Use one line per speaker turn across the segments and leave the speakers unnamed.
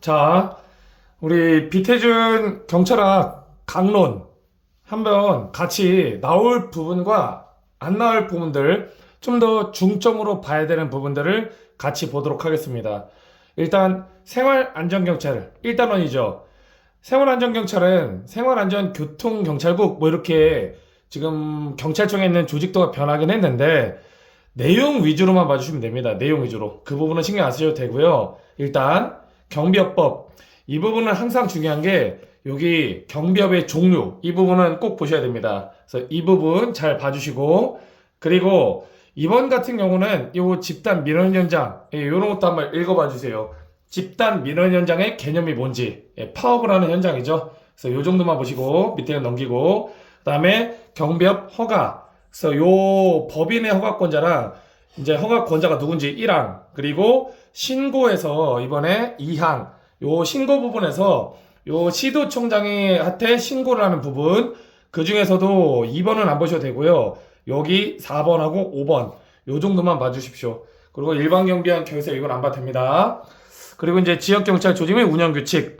자, 우리 비태준 경찰학 강론 한번 같이 나올 부분과 안 나올 부분들 좀 더 중점으로 봐야 되는 부분들을 같이 보도록 하겠습니다. 일단 생활안전경찰 1단원이죠. 생활안전경찰은 생활안전교통경찰국 뭐 이렇게 지금 경찰청에 있는 조직도가 변하긴 했는데 내용 위주로만 봐주시면 됩니다. 내용 위주로. 그 부분은 신경 안 쓰셔도 되고요. 일단 경비업법 이 부분은 항상 중요한 게 여기 경비업의 종류 이 부분은 꼭 보셔야 됩니다. 그래서 이 부분 잘 봐주시고 그리고 이번 같은 경우는 요 집단 민원 현장 예, 이런 것도 한번 읽어봐 주세요. 집단 민원 현장의 개념이 뭔지 예, 파업을 하는 현장이죠. 그래서 요 정도만 보시고 밑에는 넘기고 그다음에 경비업 허가 그래서 요 법인의 허가권자랑 이제 허가 권자가 누군지 1항 그리고 신고에서 이번에 2항 요 신고 부분에서 요 시도청장이 한테 신고를 하는 부분 그 중에서도 2번은 안 보셔도 되고요. 여기 4번하고 5번 요 정도만 봐주십시오. 그리고 일반 경비원 결세 이건 안 됩니다. 그리고 이제 지역 경찰 조직의 운영 규칙.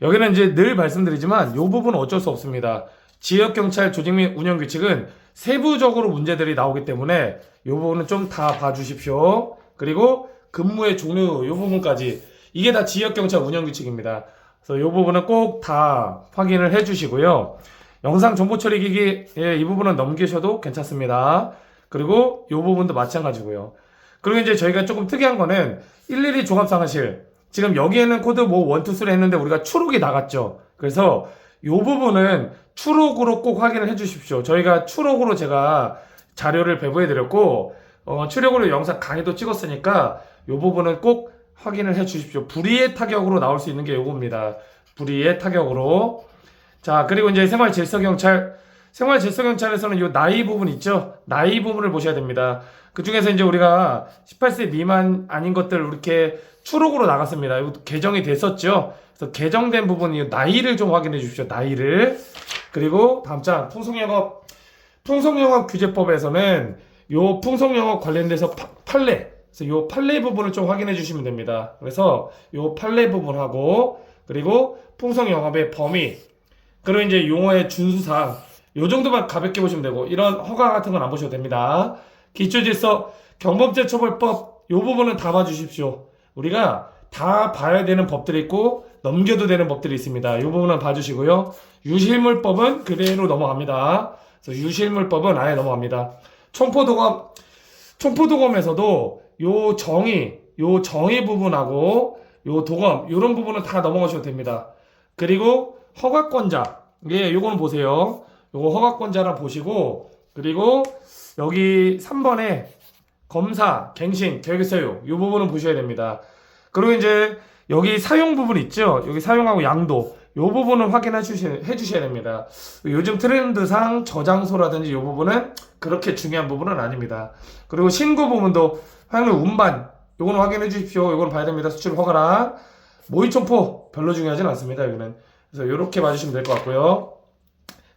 여기는 이제 늘 말씀드리지만 요 부분은 어쩔 수 없습니다 지역경찰 조직 및 운영 규칙은 세부적으로 문제들이 나오기 때문에 이 부분은 좀 다 봐주십시오. 그리고 근무의 종류 이 부분까지 이게 다 지역경찰 운영 규칙입니다. 그래서 이 부분은 꼭 다 확인을 해주시고요. 영상 정보 처리 기기 예, 이 부분은 넘기셔도 괜찮습니다. 그리고 이 부분도 마찬가지고요. 그리고 이제 저희가 조금 특이한 거는 112 종합상황실 지금 여기에는 코드 뭐 1, 2, 3 했는데 우리가 추록이 나갔죠. 그래서 이 부분은 추록으로 꼭 확인을 해 주십시오. 저희가 추록으로 제가 자료를 배부해 드렸고 어, 추록으로 영상 강의도 찍었으니까 이 부분은 꼭 확인을 해 주십시오. 불의의 타격으로 나올 수 있는 게 요겁니다. 불의의 타격으로. 자, 그리고 이제 생활 질서 경찰 생활 질서 경찰에서는 요 나이 부분 있죠? 나이 부분을 보셔야 됩니다. 그 중에서 이제 우리가 18세 미만 아닌 것들 이렇게 추록으로 나갔습니다. 이거 개정이 됐었죠? 그래서 개정된 부분 이 나이를 좀 확인해 주십시오. 나이를. 그리고 다음 장 풍속영업 풍속영업 규제법에서는 요 풍속영업 관련돼서 파- 판례 그래서 요 판례 부분을 좀 확인해 주시면 됩니다. 그래서 요 판례 부분하고 그리고 풍속영업의 범위 그리고 이제 용어의 준수사항 요 정도만 가볍게 보시면 되고 이런 허가 같은 건 안 보셔도 됩니다. 기초질서 경범죄 처벌법 요 부분은 다 봐주십시오. 우리가 다 봐야 되는 법들이 있고 넘겨도 되는 법들이 있습니다. 이 부분은 봐주시고요. 유실물법은 그대로 넘어갑니다. 그래서 유실물법은 아예 넘어갑니다. 총포도검 총포도검에서도 요 정의 요 정의 부분하고 요 도검 요런 부분은 다 넘어가셔도 됩니다. 그리고 허가권자 예 요거는 보세요. 요거 허가권자라 보시고 그리고 여기 3번에 검사, 갱신, 계획서유 이 부분은 보셔야 됩니다. 그리고 이제 여기 사용 부분 있죠? 여기 사용하고 양도 이 부분은 확인해 주셔야, 됩니다. 요즘 트렌드상 저장소라든지 이 부분은 그렇게 중요한 부분은 아닙니다. 그리고 신고 부분도 확률 운반 요거는 확인해 주십시오. 요거는 봐야 됩니다. 수출 허가랑 모의청포 별로 중요하진 않습니다. 여기는 그래서 이렇게 봐주시면 될 것 같고요.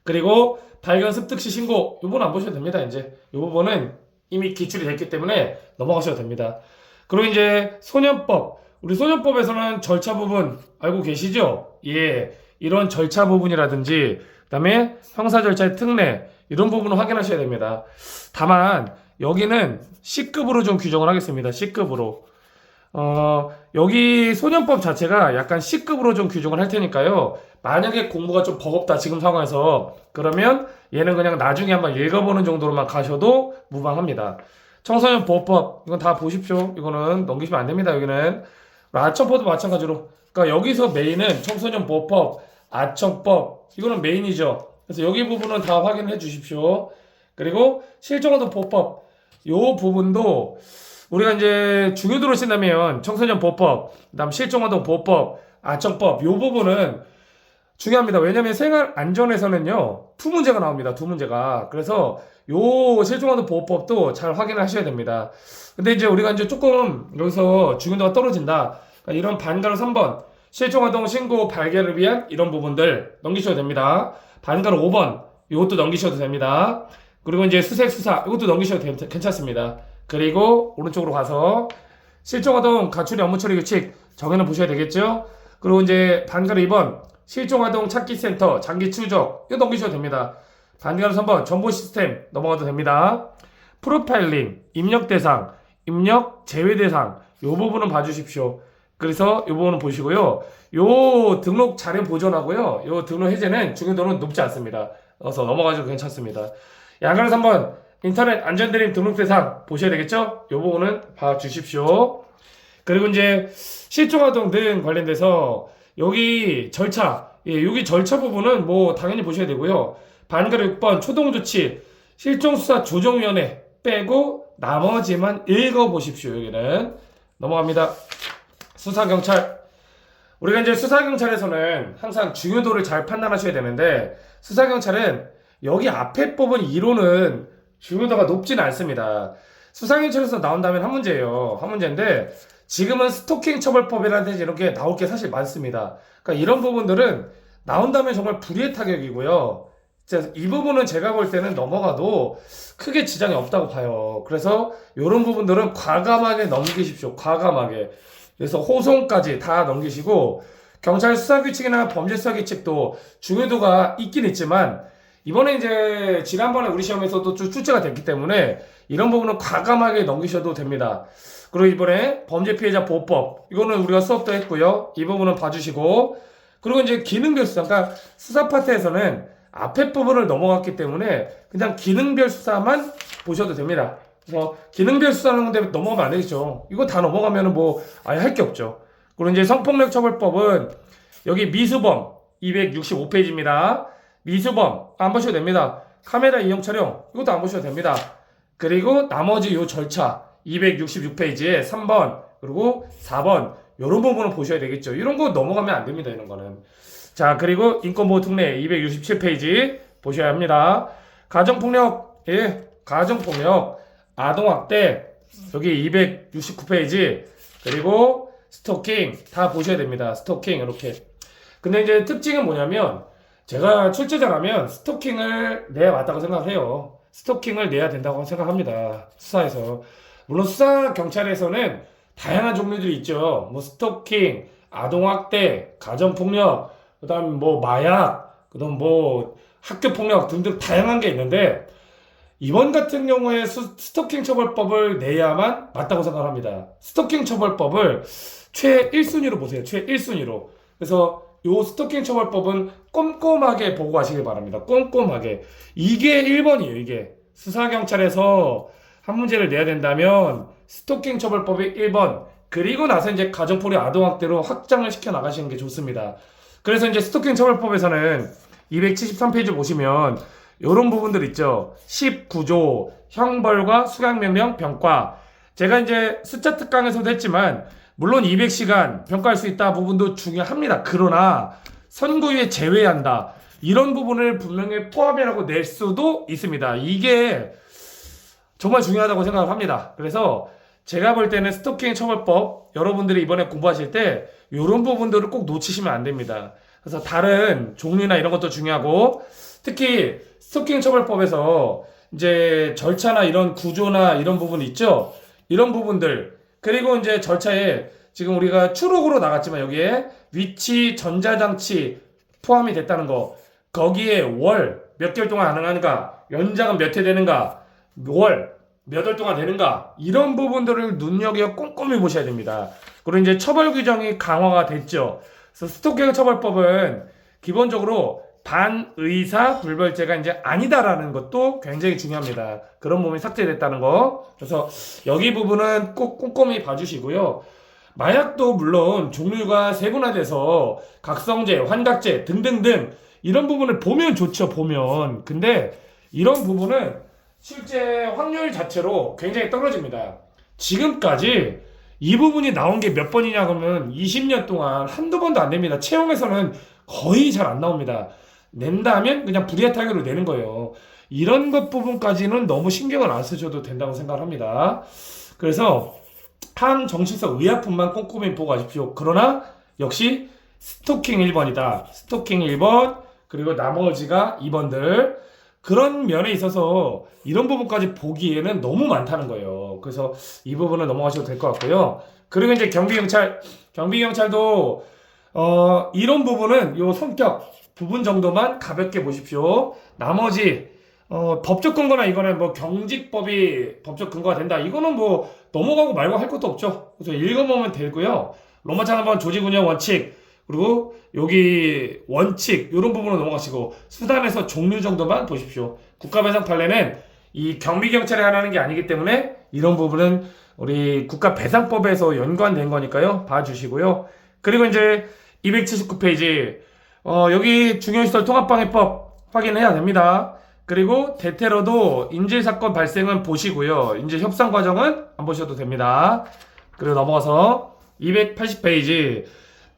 그리고 발견 습득 시 신고 이 부분 안 보셔도 됩니다. 이제 이 부분은 이미 기출이 됐기 때문에 넘어가셔도 됩니다. 그리고 이제 소년법 우리 소년법에서는 절차 부분 알고 계시죠? 예, 이런 절차 부분이라든지 그 다음에 형사 절차의 특례 이런 부분을 확인하셔야 됩니다. 다만 여기는 C급으로 좀 규정을 하겠습니다. C급으로. 어, 여기 소년법 자체가 약간 C급으로 좀 규정을 할 테니까요. 만약에 공부가 좀 버겁다, 지금 상황에서. 그러면 얘는 그냥 나중에 한번 읽어보는 정도로만 가셔도 무방합니다. 청소년 보호법, 이건 다 보십시오. 이거는 넘기시면 안 됩니다, 여기는. 아청법도 마찬가지로. 그러니까 여기서 메인은 청소년 보호법, 아청법, 이거는 메인이죠. 그래서 여기 부분은 다 확인해 주십시오. 그리고 실종아동 보호법, 요 부분도 우리가 이제 중요도로 쓴다면 청소년 보호법, 그다음 실종아동 보호법, 아청법 요 부분은 중요합니다. 왜냐하면 생활 안전에서는요 두 문제가 나옵니다. 두 문제가 그래서 요 실종아동 보호법도 잘 확인을 하셔야 됩니다. 근데 이제 우리가 이제 조금 여기서 중요도가 떨어진다. 그러니까 이런 반가로 3번 실종아동 신고 발견을 위한 이런 부분들 넘기셔도 됩니다. 반가로 5번 이것도 넘기셔도 됩니다. 그리고 이제 수색 수사 이것도 넘기셔도 괜- 괜찮습니다. 그리고 오른쪽으로 가서 실종아동 가출의 업무 처리 규칙 정의는 보셔야 되겠죠. 그리고 이제 반가루 2번 실종아동 찾기 센터 장기 추적 이거 넘기셔도 됩니다. 반가루 3번 정보 시스템 넘어가도 됩니다. 프로파일링, 입력 대상, 입력 제외 대상 요 부분은 봐주십시오. 그래서 이 부분은 보시고요. 요 등록 자료 보존하고요. 요 등록 해제는 중요도는 높지 않습니다. 그래서 넘어가셔도 괜찮습니다. 양가루 3번 인터넷 안전드림 등록 대상 보셔야 되겠죠? 요 부분은 봐주십시오. 그리고 이제 실종아동 등 관련돼서 여기 절차, 예, 여기 절차 부분은 뭐 당연히 보셔야 되고요. 반가루 6번 초동조치 실종수사 조정위원회 빼고 나머지만 읽어보십시오. 여기는 넘어갑니다. 수사경찰 우리가 이제 수사경찰에서는 항상 중요도를 잘 판단하셔야 되는데 수사경찰은 여기 앞에 뽑은 이론은 중요도가 높지는 않습니다. 수사경찰에서 나온다면 한 문제예요. 한 문제인데 지금은 스토킹 처벌법이라든지 이런 게 나올 게 사실 많습니다. 그러니까 이런 부분들은 나온다면 정말 불의의 타격이고요. 이 부분은 제가 볼 때는 넘어가도 크게 지장이 없다고 봐요. 그래서 이런 부분들은 과감하게 넘기십시오. 과감하게. 그래서 호송까지 다 넘기시고 경찰 수사 규칙이나 범죄 수사 규칙도 중요도가 있긴 있지만 이번에 이제 지난번에 우리 시험에서도 좀 출제가 됐기 때문에 이런 부분은 과감하게 넘기셔도 됩니다. 그리고 이번에 범죄 피해자 보호법 이거는 우리가 수업도 했고요. 이 부분은 봐주시고 그리고 이제 기능별 수사 그러니까 수사 파트에서는 앞에 부분을 넘어갔기 때문에 그냥 기능별 수사만 보셔도 됩니다. 그래서 기능별 수사하는 건데 넘어가면 안 되겠죠. 이거 다 넘어가면 뭐 아예 할 게 없죠. 그리고 이제 성폭력 처벌법은 여기 미수범 265페이지입니다. 미수범 안 보셔도 됩니다. 카메라 이용 촬영 이것도 안 보셔도 됩니다. 그리고 나머지 요 절차 266페이지에 3번 그리고 4번 이런 부분을 보셔야 되겠죠. 이런 거 넘어가면 안 됩니다. 이런 거는. 자 그리고 인권보호 특례 267페이지 보셔야 합니다. 가정폭력 예 가정폭력 아동학대 여기 269페이지 그리고 스토킹 다 보셔야 됩니다. 스토킹 이렇게. 근데 이제 특징은 뭐냐면 제가 출제자라면 스토킹을 내야 맞다고 생각해요. 스토킹을 내야 된다고 생각합니다. 수사에서. 물론 수사 경찰에서는 다양한 종류들이 있죠. 뭐 스토킹, 아동학대, 가정폭력, 그다음 뭐 마약, 그다음 뭐 학교폭력 등등 다양한 게 있는데 이번 같은 경우에 수- 스토킹 처벌법을 내야만 맞다고 생각합니다. 스토킹 처벌법을 최 1순위로 보세요. 최 1순위로. 그래서 요 스토킹 처벌법은 꼼꼼하게 보고 가시길 바랍니다. 꼼꼼하게. 이게 1번이에요, 이게. 수사경찰에서 한 문제를 내야 된다면 스토킹 처벌법이 1번. 그리고 나서 이제 가정폭력 아동학대로 확장을 시켜 나가시는 게 좋습니다. 그래서 이제 스토킹 처벌법에서는 273페이지 보시면 이런 부분들 있죠. 19조 형벌과 수강명령 병과 제가 이제 숫자 특강에서도 했지만 물론 200시간 평가할 수 있다 부분도 중요합니다. 그러나 선고유예 제외한다. 이런 부분을 분명히 포함이라고 낼 수도 있습니다. 이게 정말 중요하다고 생각을 합니다. 그래서 제가 볼 때는 스토킹 처벌법 여러분들이 이번에 공부하실 때 이런 부분들을 꼭 놓치시면 안 됩니다. 그래서 다른 종류나 이런 것도 중요하고 특히 스토킹 처벌법에서 이제 절차나 이런 구조나 이런 부분 있죠. 이런 부분들 그리고 이제 절차에 지금 우리가 추록으로 나갔지만 여기에 위치 전자장치 포함이 됐다는 거 거기에 월 몇 개월 동안 가능한가 연장은 몇 회 되는가 월 몇 월 동안 되는가 이런 부분들을 눈여겨 꼼꼼히 보셔야 됩니다. 그리고 이제 처벌 규정이 강화가 됐죠. 그래서 스토킹 처벌법은 기본적으로 반의사 불벌죄가 이제 아니다라는 것도 굉장히 중요합니다. 그런 부분이 삭제됐다는 거. 그래서 여기 부분은 꼭 꼼꼼히 봐주시고요. 마약도 물론 종류가 세분화돼서 각성제, 환각제 등등등 이런 부분을 보면 좋죠. 보면. 근데 이런 부분은 실제 확률 자체로 굉장히 떨어집니다. 지금까지 이 부분이 나온 게 몇 번이냐 그러면 20년 동안 한두 번도 안 됩니다. 채용에서는 거의 잘 안 나옵니다. 낸다면 그냥 불이한 타격으로 내는 거예요. 이런 것 부분까지는 너무 신경을 안 쓰셔도 된다고 생각합니다. 그래서 한 정신성 의약품만 꼼꼼히 보고 가십시오. 그러나 역시 스토킹 1번이다. 스토킹 1번 그리고 나머지가 2번들 그런 면에 있어서 이런 부분까지 보기에는 너무 많다는 거예요. 그래서 이 부분은 넘어가셔도 될 것 같고요. 그리고 이제 경비경찰, 경비경찰도 어, 이런 부분은 요 성격 부분 정도만 가볍게 보십시오. 나머지 어, 법적 근거나 이거는 뭐 경직법이 법적 근거가 된다. 이거는 뭐 넘어가고 말고 할 것도 없죠. 그래서 읽어보면 되고요. 로마찬 한번 조직 운영 원칙 그리고 여기 원칙 이런 부분은 넘어가시고 수단에서 종류 정도만 보십시오. 국가배상 판례는 이 경비 경찰에 하는 게 아니기 때문에 이런 부분은 우리 국가배상법에서 연관된 거니까요. 봐주시고요. 그리고 이제 279페이지 어, 여기 중요시설 통합방해법 확인해야 됩니다. 그리고 대테러도 인질 사건 발생은 보시고요. 인질 협상 과정은 안 보셔도 됩니다. 그리고 넘어가서 280페이지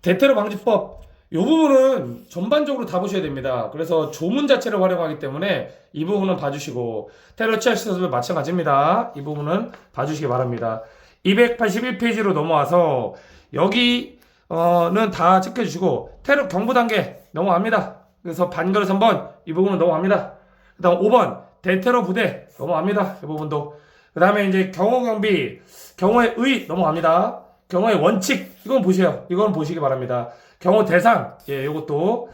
대테러 방지법 이 부분은 전반적으로 다 보셔야 됩니다. 그래서 조문 자체를 활용하기 때문에 이 부분은 봐주시고 테러 취할 시설도 마찬가지입니다. 이 부분은 봐주시기 바랍니다. 281페이지로 넘어와서 여기는 다 체크해주시고 테러 경보 단계 넘어갑니다. 그래서 반거리 3번 이 부분은 넘어갑니다. 그 다음 5번 대테러 부대 넘어갑니다. 이 부분도 그 다음에 이제 경호 경비 경호의 의 넘어갑니다. 경호의 원칙 이건 보세요. 이건 보시기 바랍니다. 경호 대상 예 이것도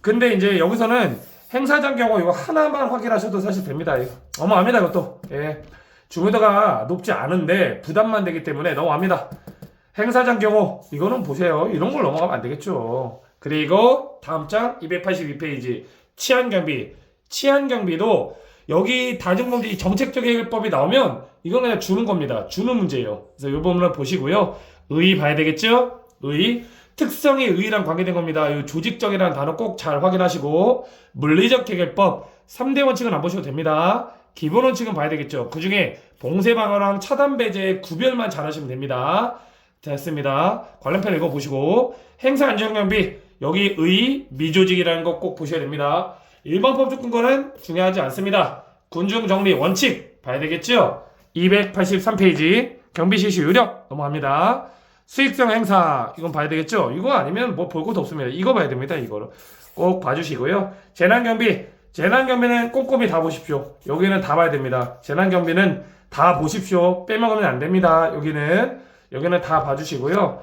근데 이제 여기서는 행사장 경호 이거 하나만 확인하셔도 사실 됩니다. 이거. 넘어갑니다 이것도 예 중요도가 높지 않은데 부담만 되기 때문에 넘어갑니다. 행사장 경호 이거는 보세요. 이런 걸 넘어가면 안 되겠죠. 그리고 다음 장 282페이지 치안 경비 치안 경비도 여기 다중범죄 정책적 해결법이 나오면 이건 그냥 주는 겁니다. 주는 문제예요. 그래서 이 부분을 보시고요. 의 봐야 되겠죠? 의 특성이 의랑 관계된 겁니다. 이 조직적이라는 단어 꼭 잘 확인하시고 물리적 해결법 3대 원칙은 안 보셔도 됩니다. 기본 원칙은 봐야 되겠죠. 그 중에 봉쇄 방어랑 차단 배제 구별만 잘 하시면 됩니다. 됐습니다. 관련편 읽어보시고 행사 안전경비 여기 의 미조직이라는 거 꼭 보셔야 됩니다. 일반 법적 근거는 중요하지 않습니다. 군중 정리 원칙 봐야 되겠죠? 283페이지 경비 실시 요령 넘어갑니다. 수익성 행사 이건 봐야 되겠죠? 이거 아니면 뭐 볼 것도 없습니다. 이거 봐야 됩니다. 이거를 꼭 봐주시고요. 재난경비 재난경비는 꼼꼼히 다 보십시오. 여기는 다 봐야 됩니다. 재난경비는 다 보십시오. 빼먹으면 안 됩니다. 여기는 여기는 다 봐주시고요.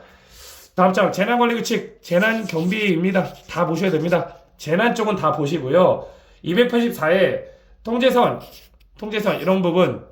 다음 장 재난관리규칙 재난경비입니다. 다 보셔야 됩니다. 재난 쪽은 다 보시고요. 284에 통제선 통제선 이런 부분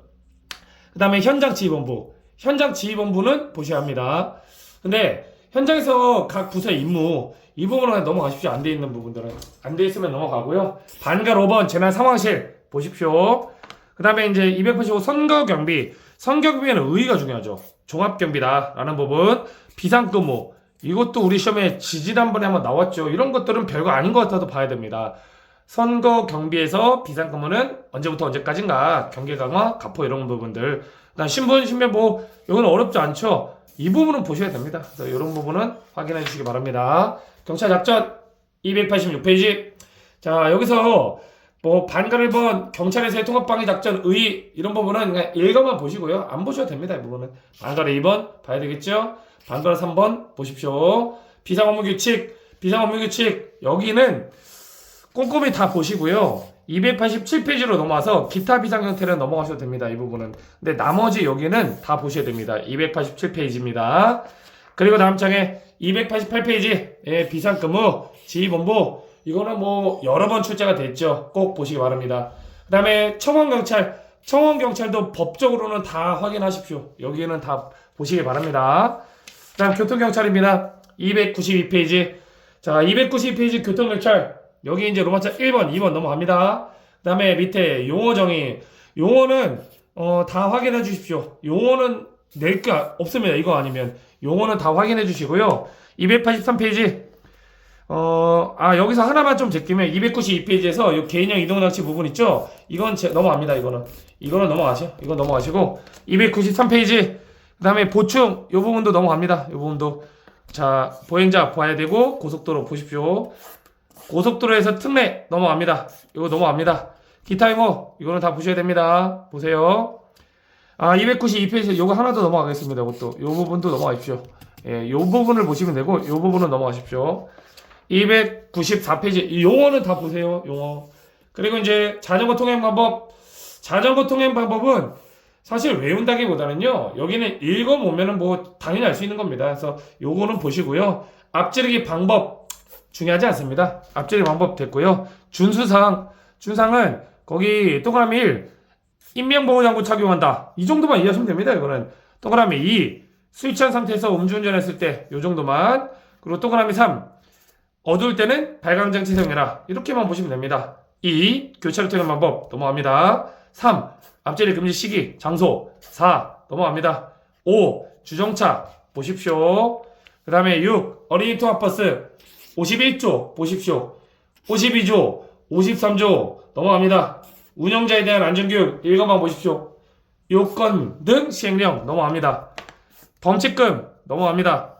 그 다음에 현장 지휘본부 현장 지휘본부는 보셔야 합니다. 근데 현장에서 각 부서의 임무 이 부분은 그냥 넘어가십시오. 안 돼 있는 부분들은 안 돼 있으면 넘어가고요. 반가 5번 재난 상황실 보십시오. 그 다음에 이제 285 선거 경비 선거 경비에는 의의가 중요하죠. 종합 경비다라는 부분 비상근무 이것도 우리 시험에 지지난번에 한번 나왔죠. 이런 것들은 별거 아닌 것 같아도 봐야 됩니다. 선거 경비에서 비상근무는 언제부터 언제까지인가 경계 강화, 가포 이런 부분들. 그다음 신분 신변 보호 이건 어렵지 않죠. 이 부분은 보셔야 됩니다. 그래서 이런 부분은 확인해 주시기 바랍니다. 경찰 작전 286페이지. 자 여기서 뭐 반가를 번 경찰에서의 통합방위 작전 의 이런 부분은 그냥 읽어만 보시고요. 안 보셔도 됩니다. 이 부분은 반가를 2번 봐야 되겠죠. 반가를 3번 보십시오. 비상업무 규칙, 비상업무 규칙 여기는 꼼꼼히 다 보시고요. 287페이지로 넘어와서 기타 비상 형태를 넘어가셔도 됩니다. 이 부분은. 근데 나머지 여기는 다 보셔야 됩니다. 287페이지입니다. 그리고 다음 장에 288페이지 예, 비상근무 지휘본부 이거는 뭐 여러 번 출제가 됐죠. 꼭 보시기 바랍니다. 그 다음에 청원경찰 청원경찰도 법적으로는 다 확인하십시오. 여기는 다 보시기 바랍니다. 그 다음 교통경찰입니다. 292페이지 자 292페이지 교통경찰 여기 이제 로마자 1번, 2번 넘어갑니다. 그 다음에 밑에 용어 정의. 용어는, 어, 다 확인해 주십시오. 용어는 낼게 없습니다. 이거 아니면. 용어는 다 확인해 주시고요. 283페이지. 어, 아, 여기서 하나만 좀 제끼면 292페이지에서 이 개인형 이동장치 부분 있죠? 이건 제, 넘어갑니다. 이거는. 이거는 넘어가죠. 이건 넘어가시고. 293페이지. 그 다음에 보충. 이 부분도 넘어갑니다. 이 부분도. 자, 보행자 봐야 되고, 고속도로 보십시오. 고속도로에서 특례 넘어갑니다. 이거 넘어갑니다. 기타 이모 이거는 다 보셔야 됩니다. 보세요. 아 292페이지 이거 하나 더 넘어가겠습니다. 이것도 이 부분도 넘어가십시오. 예, 이 부분을 보시면 되고 이 부분은 넘어가십시오. 294페이지 용어는 다 보세요. 용어. 그리고 이제 자전거 통행 방법. 자전거 통행 방법은 사실 외운다기보다는요. 여기는 읽어보면은 뭐 당연히 알 수 있는 겁니다. 그래서 요거는 보시고요. 앞지르기 방법 중요하지 않습니다. 앞지르기 방법 됐고요. 준수사항, 준상은 거기 동그라미 1, 인명보호장구 착용한다. 이 정도만 이해하시면 됩니다. 이거는 동그라미 2, 술 취한 상태에서 음주운전했을 때 이 정도만. 그리고 동그라미 3, 어두울 때는 발광장치 사용해라. 이렇게만 보시면 됩니다. 2. 교차를 통한 방법 넘어갑니다. 3. 앞자리 금지 시기, 장소 4. 넘어갑니다. 5. 주정차 보십시오. 그 다음에 6. 어린이 통학버스 51조 보십시오. 52조, 53조 넘어갑니다. 운영자에 대한 안전교육 읽어만 보십시오. 요건 등 시행령 넘어갑니다. 범칙금 넘어갑니다.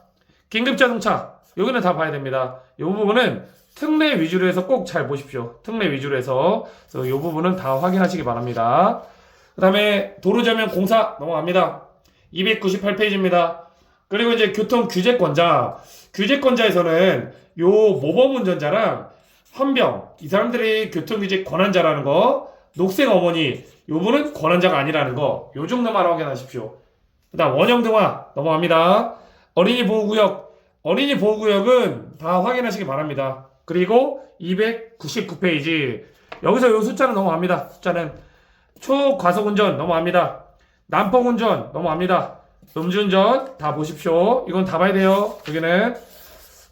긴급자동차 여기는 다 봐야 됩니다. 이 부분은 특례 위주로 해서 꼭 잘 보십시오. 특례 위주로 해서 이 부분은 다 확인하시기 바랍니다. 그 다음에 도로저면 공사 넘어갑니다. 298페이지입니다. 그리고 이제 교통 규제권자 규제권자에서는 요 모범 운전자랑 헌병 이 사람들이 교통 규제 권한자라는 거 녹색 어머니 요분은 권한자가 아니라는 거 요 정도만 확인하십시오. 그 다음 원형 등화 넘어갑니다. 어린이 보호구역 어린이 보호구역은 다 확인하시기 바랍니다. 그리고 299페이지 여기서 요 숫자는 넘어갑니다. 숫자는 초과속 운전 넘어갑니다. 난폭 운전 넘어갑니다. 음주운전 다 보십시오. 이건 다 봐야 돼요. 여기는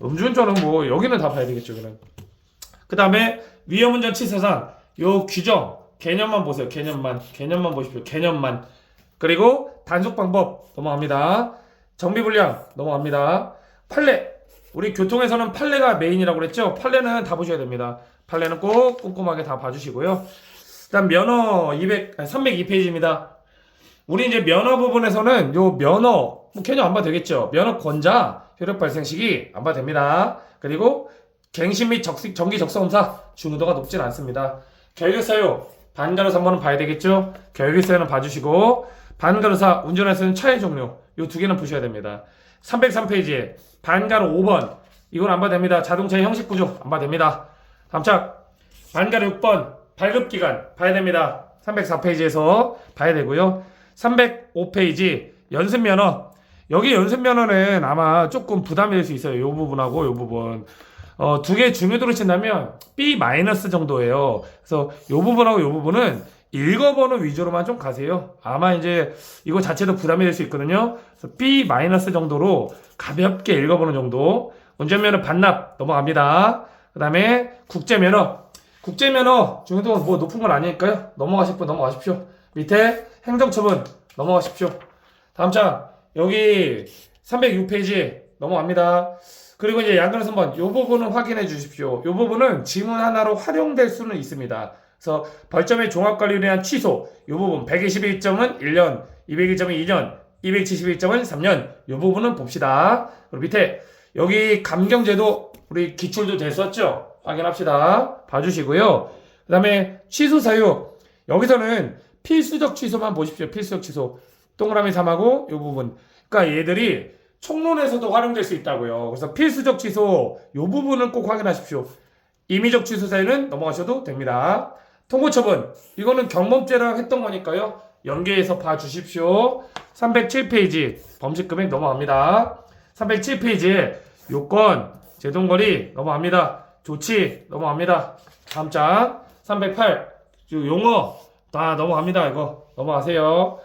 음주운전은 뭐 여기는 다 봐야 되겠죠. 여기는 그 다음에 위험운전 치사상 요 규정 개념만 보세요. 개념만 개념만 보십시오. 개념만 그리고 단속 방법 넘어갑니다. 정비불량 넘어갑니다. 판례 우리 교통에서는 판례가 메인이라고 그랬죠. 판례는 다 보셔야 됩니다. 판례는 꼭 꼼꼼하게 다 봐주시고요. 그다음 면허 200 302페이지입니다. 우리 이제 면허 부분에서는 요 면허 뭐 개념 안 봐도 되겠죠. 면허 권자 혈액 발생 시기 안 봐도 됩니다. 그리고 갱신 및 적시, 정기 적성검사 중도가 높진 않습니다. 결격사유 반가로사 한번 봐야 되겠죠. 결격사유는 봐주시고 반가로사 운전할 는 차의 종류 요 두 개는 보셔야 됩니다. 303페이지에 반가로 5번 이건 안 봐도 됩니다. 자동차의 형식 구조 안 봐도 됩니다. 다음 착 반가로 6번 발급 기간 봐야 됩니다. 304페이지에서 봐야 되고요. 305페이지 연습 면허 여기 연습 면허는 아마 조금 부담이 될 수 있어요. 이 부분하고 이 부분. 어, 두 개 중요도로 친다면 B 마이너스 정도예요. 그래서 이 부분하고 이 부분은 읽어보는 위주로만 좀 가세요. 아마 이제 이거 자체도 부담이 될 수 있거든요. 그래서 B 마이너스 정도로 가볍게 읽어보는 정도. 운전면허 반납 넘어갑니다. 그 다음에 국제면허. 국제면허 중요도 뭐 높은 건 아니니까요. 넘어가실 분 넘어가십시오. 밑에 행정처분 넘어가십시오. 다음 장 여기 306페이지 넘어갑니다. 그리고 이제 양변 선번 이 부분은 확인해 주십시오. 이 부분은 지문 하나로 활용될 수는 있습니다. 그래서 벌점의 종합관리에 대한 취소 이 부분 121점은 1년, 201점은 2년, 271점은 3년 이 부분은 봅시다. 그리고 밑에 여기 감경제도 우리 기출도 됐었죠? 확인합시다. 봐주시고요. 그 다음에 취소 사유 여기서는 필수적 취소만 보십시오. 필수적 취소 동그라미 3하고 이 부분 그러니까 얘들이 총론에서도 활용될 수 있다고요. 그래서 필수적 취소 이 부분은 꼭 확인하십시오. 임의적 취소 사유는 넘어가셔도 됩니다. 통고 처분 이거는 경범죄랑 했던 거니까요. 연계해서 봐주십시오. 307페이지 범칙 금액 넘어갑니다. 307페이지에 요건 제동거리 넘어갑니다. 조치 넘어갑니다. 다음 장 308 용어 다 넘어갑니다. 이거 넘어가세요.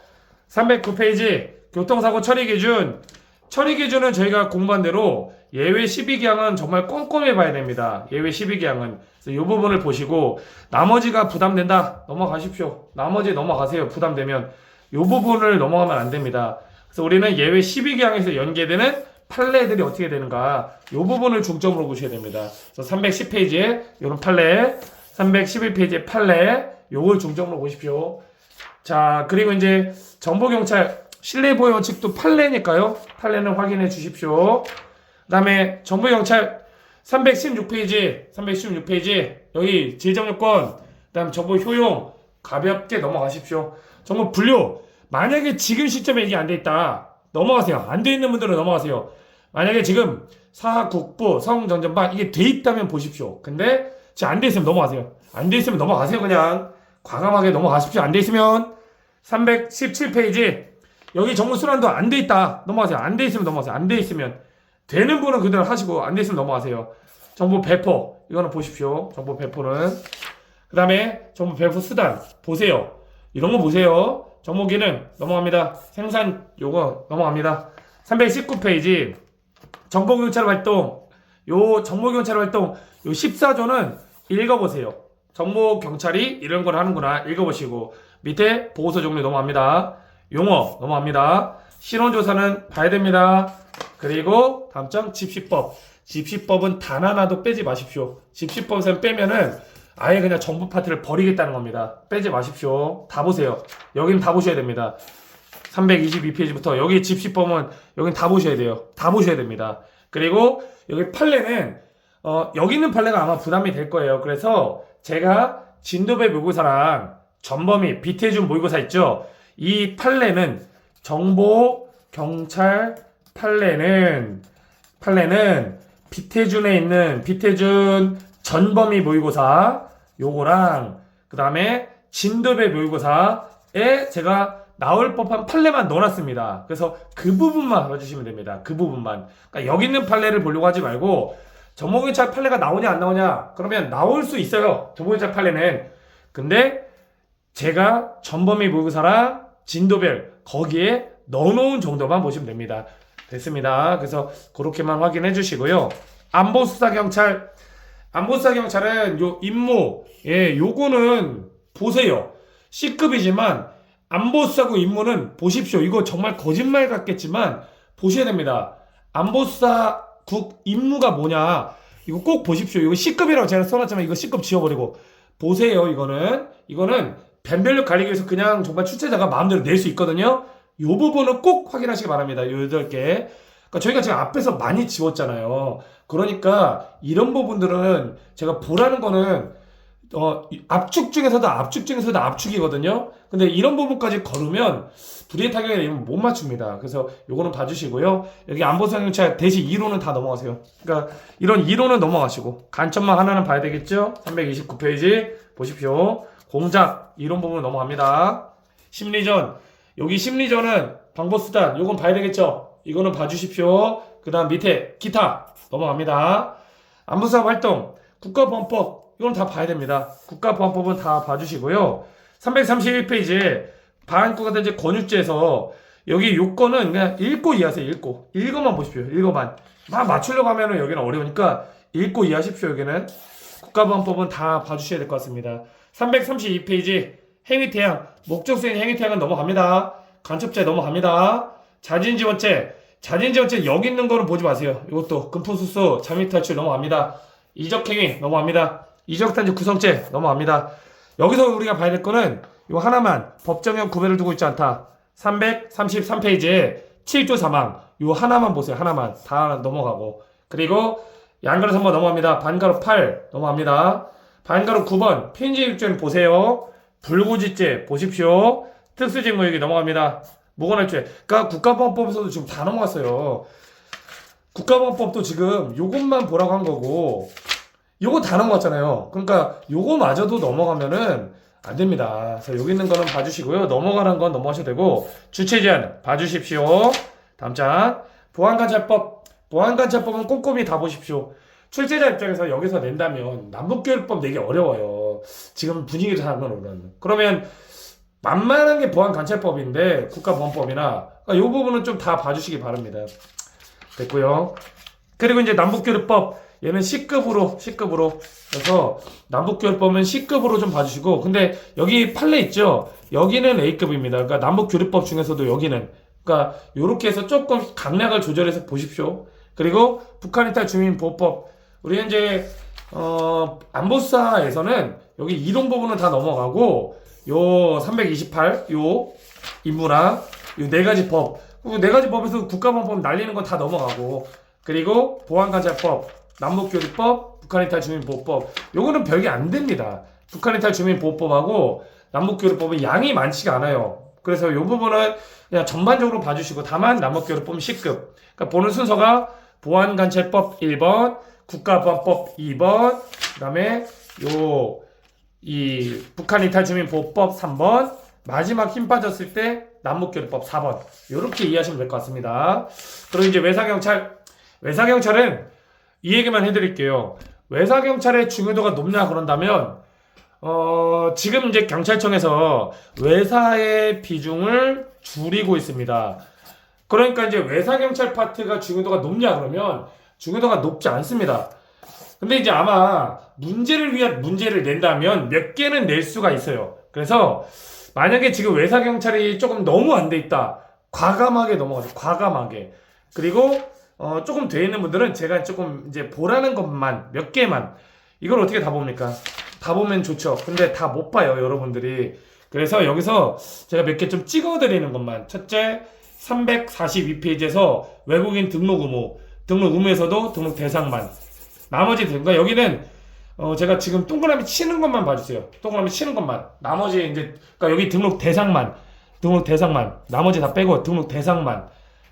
309페이지 교통사고 처리 기준 처리 기준은 저희가 공부한 대로 예외 12기항은 정말 꼼꼼히 봐야 됩니다. 예외 12기항은 이 부분을 보시고 나머지가 부담된다 넘어가십시오. 나머지 넘어가세요. 부담되면 이 부분을 넘어가면 안 됩니다. 그래서 우리는 예외 12기항에서 연계되는 판례들이 어떻게 되는가 이 부분을 중점으로 보셔야 됩니다. 그래서 310페이지에 이런 판례, 311페이지에 판례 요걸 중점으로 보십시오. 자 그리고 이제 정보경찰 실내보호 원칙도 판례니까요. 판례는 확인해 주십시오. 그 다음에 정보경찰 316페이지, 316페이지 여기 질정요건, 그 다음 정보 효용 가볍게 넘어가십시오. 정보 분류 만약에 지금 시점에 이게 안 돼 있다 넘어가세요. 안 돼 있는 분들은 넘어가세요. 만약에 지금 사국부 성정전반 이게 돼 있다면 보십시오. 근데 지금 안 돼 있으면 넘어가세요. 안 돼 있으면 넘어가세요 그냥 과감하게 넘어가십시오. 안 돼 있으면 317페이지 여기 정부 순환도 안 돼 있다. 넘어가세요. 안 돼 있으면 넘어가세요. 안 돼 있으면 되는 분은 그대로 하시고 안 됐으면 넘어가세요. 정보 배포 이거는 보십시오. 정보 배포는 그 다음에 정보 배포 수단 보세요. 이런 거 보세요. 정보 기능 넘어갑니다. 생산 요거 넘어갑니다. 319페이지 정보 경찰 활동 요 정보 경찰 활동 요 14조는 읽어보세요. 정보 경찰이 이런 걸 하는구나 읽어보시고 밑에 보고서 종류 넘어갑니다. 용어 넘어갑니다. 신원조사는 봐야 됩니다. 그리고 다음 장 집시법. 집시법은 단 하나도 빼지 마십시오. 집시법에서 빼면은 아예 그냥 정부 파트를 버리겠다는 겁니다. 빼지 마십시오. 다 보세요. 여기는 다 보셔야 됩니다. 322페이지부터 여기 집시법은 여긴 다 보셔야 돼요. 다 보셔야 됩니다. 그리고 여기 판례는 어, 여기 있는 판례가 아마 부담이 될 거예요. 그래서 제가 진도배 모의고사랑 전범위 비태준 모의고사 있죠. 이 판례는 정보 경찰 판례는 판례는 비태준에 있는 비태준 전범위 모의고사 요거랑 그 다음에 진도배 모의고사에 제가 나올 법한 판례만 넣어놨습니다. 그래서 그 부분만 봐주시면 됩니다. 그 부분만. 그러니까 여기 있는 판례를 보려고 하지 말고 정보경찰 판례가 나오냐 안 나오냐 그러면 나올 수 있어요. 정보경찰 판례는. 근데 제가 전범위 모의고사랑 진도별 거기에 넣어놓은 정도만 보시면 됩니다. 됐습니다. 그래서 그렇게만 확인해 주시고요. 안보수사경찰 안보수사경찰은 요 임무 예 요거는 보세요. C급이지만 안보수사국 임무는 보십시오. 이거 정말 거짓말 같겠지만 보셔야 됩니다. 안보수사 국 임무가 뭐냐 이거 꼭 보십시오. 이거 C급이라고 제가 써놨지만 이거 C급 지워버리고 보세요. 이거는 이거는 변별력 가리기 위해서 그냥 정말 출제자가 마음대로 낼 수 있거든요. 이 부분은 꼭 확인하시기 바랍니다. 요 8개. 그러니까 저희가 지금 앞에서 많이 지웠잖아요. 그러니까 이런 부분들은 제가 보라는 거는 어, 이 압축 중에서도 압축 중에서도 압축이거든요. 근데 이런 부분까지 걸으면 불이의 타격에 못 맞춥니다. 그래서 요거는 봐주시고요. 여기 안보상경찰 대시 2로는 다 넘어가세요. 그러니까 이런 2로는 넘어가시고 간첩만 하나는 봐야 되겠죠. 329페이지 보십시오. 공작 이론 부분 넘어갑니다. 심리전 여기 심리전은 방법수단 요건 봐야 되겠죠. 이거는 봐주십시오. 그 다음 밑에 기타 넘어갑니다. 안보사 활동 국가보안법 이건 다 봐야 됩니다. 국가보안법은 다 봐주시고요. 331페이지에 반국가든지 권유죄에서 여기 요건은 그냥 읽고 이해하세요. 읽고 읽어만 보십시오. 읽어만 막 맞추려고 하면은 여기는 어려우니까 읽고 이해하십시오. 여기는 국가보안법은 다 봐주셔야 될 것 같습니다. 332페이지 행위 태양 목적수인 행위 태양은 넘어갑니다. 간첩죄 넘어갑니다. 자진지원죄 자진지원죄 여기 있는 거는 보지 마세요. 이것도 금품수수 잠입탈출 넘어갑니다. 이적행위 넘어갑니다. 이적단지 구성죄 넘어갑니다. 여기서 우리가 봐야 될 거는 요 하나만 법정형 구별을 두고 있지 않다. 333페이지에 7조 사망 요 하나만 보세요. 하나만 다 넘어가고 그리고 양가로 3번 넘어갑니다. 반가로 8 넘어갑니다. 반가로 9번 피인지입죄는 보세요. 불구지죄 보십시오. 특수직무유기 넘어갑니다. 무관할죄. 그러니까 국가보안법에서도 지금 다 넘어갔어요. 국가보안법도 지금 요것만 보라고 한 거고 요거 다 넘어갔잖아요. 그러니까 요거마저도 넘어가면은 안 됩니다. 그래서 여기 있는 거는 봐주시고요. 넘어가는 건 넘어가셔도 되고 주체 제한 봐주십시오. 다음 장 보안관찰법 보안관찰법은 꼼꼼히 다 보십시오. 출제자 입장에서 여기서 낸다면 남북교육법 내기 어려워요. 지금 분위기 상으로는 그러면 만만한 게 보안관찰법인데 국가보안법이나 그러니까 이 부분은 좀 다 봐주시기 바랍니다. 됐고요. 그리고 이제 남북교류법 얘는 C급으로 C급으로. 그래서 남북교류법은 C급으로 좀 봐주시고 근데 여기 판례 있죠? 여기는 A급입니다. 그러니까 남북교류법 중에서도 여기는. 그러니까 요렇게 해서 조금 강약을 조절해서 보십시오. 그리고 북한 이탈 주민보호법. 우리 이제 어 안보사에서는 여기 이론 부분은 다 넘어가고 요 328요 인문학 요네 가지 법. 네 가지 법에서 국가보안법 날리는 건 다 넘어가고 그리고 보안관찰법, 남북교류법, 북한이탈 주민보호법 요거는 별게 안 됩니다. 북한이탈 주민보호법하고 남북교류법은 양이 많지가 않아요. 그래서 요 부분은 그냥 전반적으로 봐주시고 다만 남북교류법 10급 그러니까 보는 순서가 보안관찰법 1번, 국가보안법 2번, 그 다음에 요 이 북한이탈 주민보호법 3번, 마지막 힘 빠졌을 때 남북교류법 4번 이렇게 이해하시면 될 것 같습니다. 그리고 이제 외사경찰 외사 경찰은 이 얘기만 해드릴게요. 외사 경찰의 중요도가 높냐 그런다면 어, 지금 이제 경찰청에서 외사의 비중을 줄이고 있습니다. 그러니까 이제 외사 경찰 파트가 중요도가 높냐 그러면 중요도가 높지 않습니다. 근데 이제 아마 문제를 위한 문제를 낸다면 몇 개는 낼 수가 있어요. 그래서 만약에 지금 외사 경찰이 조금 너무 안 돼 있다. 과감하게 넘어가죠. 과감하게. 그리고 어, 조금 돼 있는 분들은 제가 조금 이제 보라는 것만 몇 개만 이걸 어떻게 다 봅니까? 다 보면 좋죠. 근데 다 못 봐요, 여러분들이. 그래서 여기서 제가 몇 개 좀 찍어드리는 것만. 첫째, 342페이지에서 외국인 등록 의무, 등록 의무에서도 등록 대상만. 나머지 등과 여기는 어, 제가 지금 동그라미 치는 것만 봐주세요. 동그라미 치는 것만. 나머지 이제 그러니까 여기 등록 대상만, 등록 대상만. 나머지 다 빼고 등록 대상만.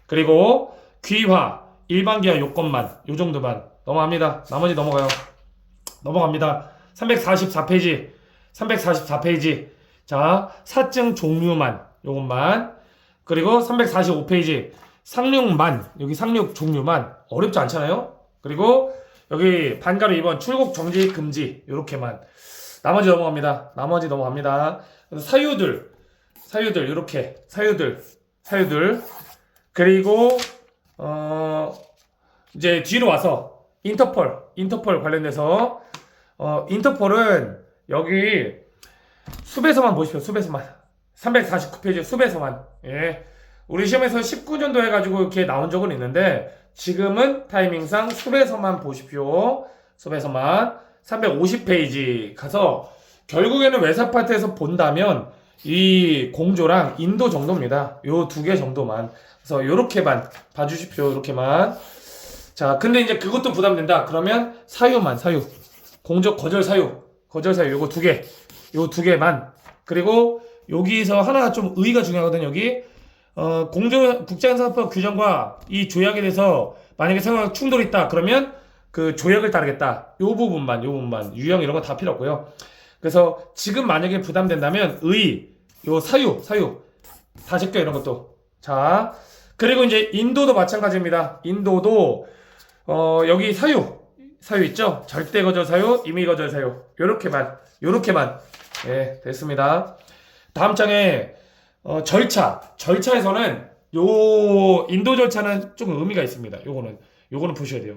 그리고 귀화, 일반 기하 요건만. 요 정도만 넘어갑니다. 나머지 넘어가요. 넘어갑니다. 344페이지. 344페이지. 자, 사증 종류만. 요것만. 그리고 345페이지. 상륙만. 여기 상륙 종류만. 어렵지 않잖아요? 그리고 여기 반가로 2번 출국 정지 금지. 요렇게만. 나머지 넘어갑니다. 나머지 넘어갑니다. 사유들. 사유들. 요렇게. 사유들. 사유들. 그리고 어 이제 뒤로 와서 인터폴. 인터폴 관련돼서 어, 인터폴은 여기 수배서만 보십시오. 수배서만. 349페이지 수배서만. 예. 우리 시험에서 19년도 해가지고 이렇게 나온 적은 있는데 지금은 타이밍상 수배서만 보십시오. 수배서만. 350페이지 가서 결국에는 외사 파트에서 본다면 이 공조랑 인도 정도입니다. 요 두 개 정도만. 그래서 요렇게만 봐주십시오. 요렇게만. 자, 근데 이제 그것도 부담된다. 그러면 사유만, 사유. 공적 거절 사유, 거절 사유 요거 두 개, 요 두 개만. 그리고 여기서 하나 좀 의의가 중요하거든요. 여기 어, 공조 국제사법 규정과 이 조약에 대해서 만약에 상황 충돌이 있다. 그러면 그 조약을 따르겠다. 요 부분만, 요 부분만 유형 이런 거 다 필요 없고요. 그래서 지금 만약에 부담된다면 의, 요 사유, 사유 다 제껴 이런 것도. 자, 그리고 이제 인도도 마찬가지입니다. 인도도 어, 여기 사유 사유 있죠? 절대 거절 사유, 임의 거절 사유. 요렇게만, 요렇게만. 예, 됐습니다. 다음 장에, 어, 절차. 절차에서는 요, 인도 절차는 조금 의미가 있습니다. 요거는, 요거는 보셔야 돼요.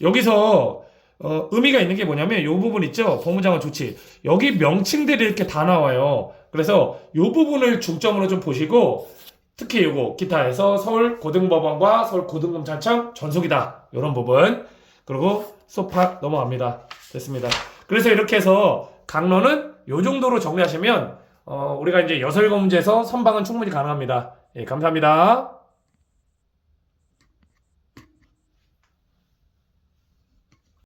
여기서, 어, 의미가 있는 게 뭐냐면 요 부분 있죠? 법무장관 조치. 여기 명칭들이 이렇게 다 나와요. 그래서 요 부분을 중점으로 좀 보시고, 특히 요거, 기타에서 서울 고등법원과 서울 고등검찰청 전속이다. 요런 부분. 그리고 소파 넘어갑니다. 됐습니다. 그래서 이렇게 해서 강론은 요 정도로 정리하시면 어, 우리가 이제 여설검 문제에서 선방은 충분히 가능합니다. 예, 감사합니다.